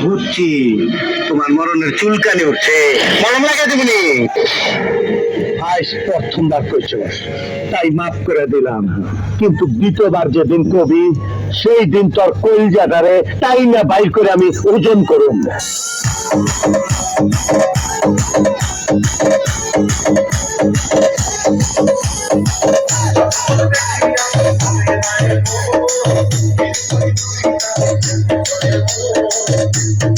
ঘুরছি তোমার মরণের চুলকানি উঠছে। মরম লাগে তুমি আজ প্রথমবার করছ তাই মাফ করে দিলাম। কিন্তু দ্বিতীয়বার যেদিন কবি সেই দিন তোর কলজাটারে তাই না বাইর করে আমি ওজন করুন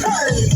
Hey!